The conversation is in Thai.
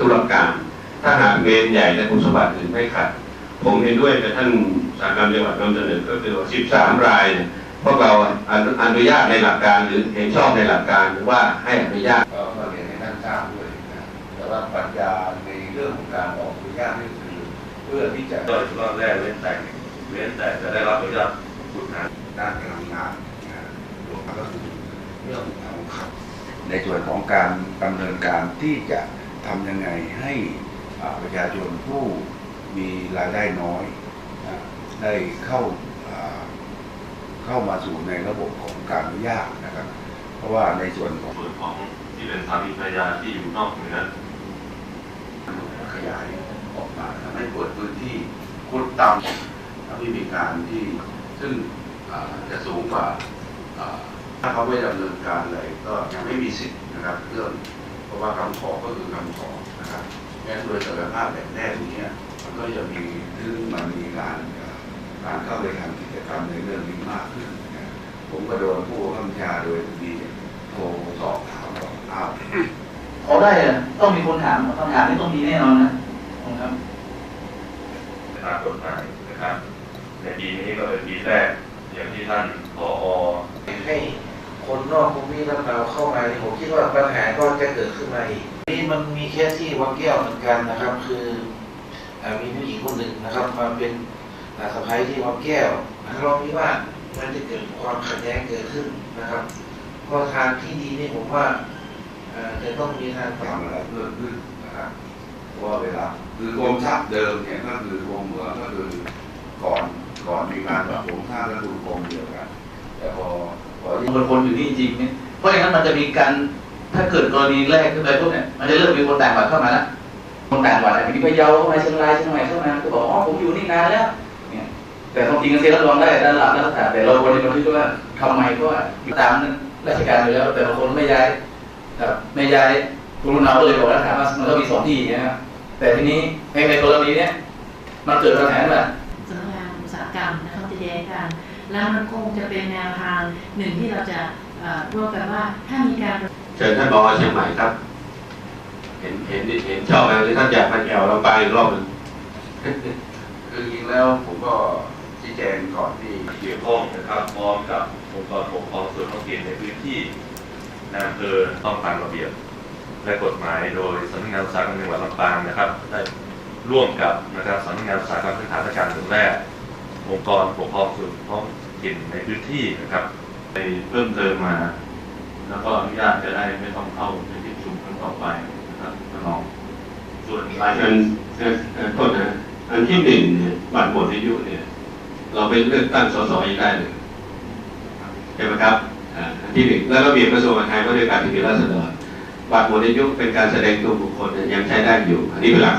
ธุรการ ถ้าหากเมนใหญ่และคุณสมบัติอื่นไม่ขัด ผมเห็นด้วยกับท่านสาหกรรมจังหวัดนำเสนอก็คือว่า13 รายเนี่ยพวกเราอนุญาตในหลักการหรือเห็นชอบในหลักการว่าให้อนุญาตก็ก็เรียนให้ท่านทราบด้วยนะแต่ว่าปรัชญาในเรื่องของการออกอนุญาตนี่คือเพื่อที่จะโดยรอบแรกเว้นแต่เว้นแต่จะได้รับอนุญาตขุดหาด้านการทำงานรวมก็คือเรื่องของขับในส่วนของการดำเนินการที่จะ ทำยังไงให้อ่าประชาชนผู้มีรายได้น้อยนะได้เข้าอ่าเข้ามาสู่ในระบบของการอนุญาตนะครับ เพราะว่าในส่วนของส่วนของที่เป็นสามีภรรยาที่อยู่นอกเหนือขยายออกมาทำให้เปิดพื้นที่คุดต่ำแล้วที่มีการที่ซึ่งอ่าจะสูงกว่าอ่าถ้าเขาไม่ดำเนินการอะไรก็ยังไม่มีสิทธิ์นะครับเรื่องเพ ราะว่าคำขอก็คือคำขอนะครับแม้โดยศักยภาพแบบแรกอย่างเนี้ยมันก็จะมีซึ่งมันมีการเอ่อการเข้าไปทำกิจกรรมในเรื่องนี้มากขึ้นนะครับผมก็โดนผู้ข้าราชการโดยดีโทรสอบถามว่าอ้าวขอได้อะต้องมีคนถามคำถามนี้ต้องมีแน่นอนนะนะครับตามกฎหมายนะครับในปีนี้ก็เป็นปีแรกอย่างที่ท่านผอให้ คนนอกภูมิลำเนาเข้ามาเนี่ยผมคิดว่าปัญหาก็จะเกิดขึ้นมาอีกนี่มันมีแค่ที่วัดแก้วเหมือนกันนะครับ คืออมีผู้หญิงคนหนึ่งนะครับมาเป็นอ่สะพ้ายที่วัดแก้วเราคิดว่ามันจะเกิดความขัดแย้งเกิดขึ้นนะครับก็ทางที่ดีนี่ผมว่าจะต้องมีทางปรับอะไรเพิ่มขึ้นนะครับเพราะว่าเวลาคือกรมทรัพย์เดิมเนี่ยก็คือวงเหมืองก็คือก่อนก่อนมีการปรับปรุงสร้างก็คือกรมเดียวกันแต่พอ คนคนอยู่นี่จริงเนี่ยเพราะอย่างนั้นมันจะมีการถ้าเกิดกรณีแรกขึ้นไปปุ๊บเนี่ยมันจะเริ่มมีคนต่างหวัดเข้ามาแล้วคนต่างหวัดเนี่ยมีพะเยาเข้ามาเชียงรายเชียงใหม่เข้ามาก็บอกอ๋อผมอยู่นี่นานแล้วเนี่ยแต่ความจริงเซ็นรับรองได้ด้านหลังแล้วแต่เราคนที่บันทึกว่าทำไมเพราะว่าอยู่ตามนั้นราชการอยู่แล้วแต่บางคนไม่ย้ายครับไม่ย้ายคุณรุ่นเราก็เลยบอกว่าถามว่ามันก็มีสองที่นะครับแต่ทีนี้ในในกรณีเนี้ยมันเกิดปัญหาแบบสำนักงานอุตสาหกรรมนะคะจะแยกกัน แล้วมันคงจะเป็นแนวทางหนึ่งที่เราจะเอ่อร่วมกันว่าถ้ามีการเชิญท่านบอเชียงใหม่ครับ เห็นเห็นเห็นชอบไหมหรือท่านอยากมาแอวเราไปอีกรอบหนึ่งคือจริงๆแล้วผมก็ชี้แจงก่อนที่เกี่ยวข้องนะครับพร้อมกับองค์กรปกครองส่วนท้องถิ่นในพื้นที่ในอำเภอต้องตามระเบียบ และกฎหมายโดยสำนักงานอุตสาหกรรมจังหวัดลำปางนะครับได้ร่วมกับนะครับสำนักงานอุตสาหกรรมพื้นฐานและการเมืองแร่องค์กรปกครองส่วนท้อง ถิ่นในพื้นที่นะครับไปเพิ่มเติมมา แล้วก็อนุญาตจะได้ไม่ต้องเข้าในที่ประชุมครั้งต่อไปนะครับท่านรองส่วนรายอังานนนะอันที่หนึ่งเนี่ยบัตรหมดอายุเนี่ย เราไปเลือกตั้งสสอีกได้เลยใช่ไหมครับอันที่หนึ่งแล้วระเบีกระทรวงมหาดไทยว่าด้วยการที่มีราษฎรบัตรหมดอายุเป็นการแสดงตัวบุคคลยังใช้ได้อยู่ อันนี้เป็นหลัก